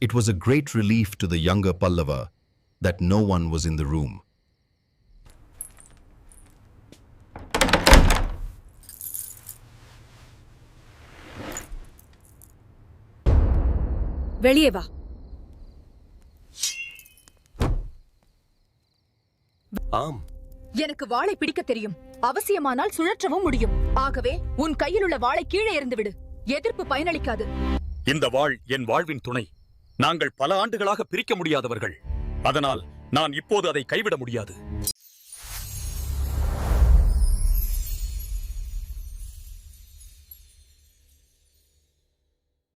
It was a great relief to the younger Pallava that no one was in the room. வெளியே வா. ஆம். எனக்கு வாளை பிடிக்க தெரியும். அவசியமானால் சுழற்றவும் முடியும். ஆகவே உன் கையில் உள்ள வாளை கீழே எறிந்து விடு எதிர்ப்பு பயனளிக்காது. இந்த வாழ் என் வாழ்வின் துணை. நாங்கள் பல ஆண்டுகளாக பிரிக்க முடியாதவர்கள். அதனால் நான் இப்போது அதை கைவிட முடியாது.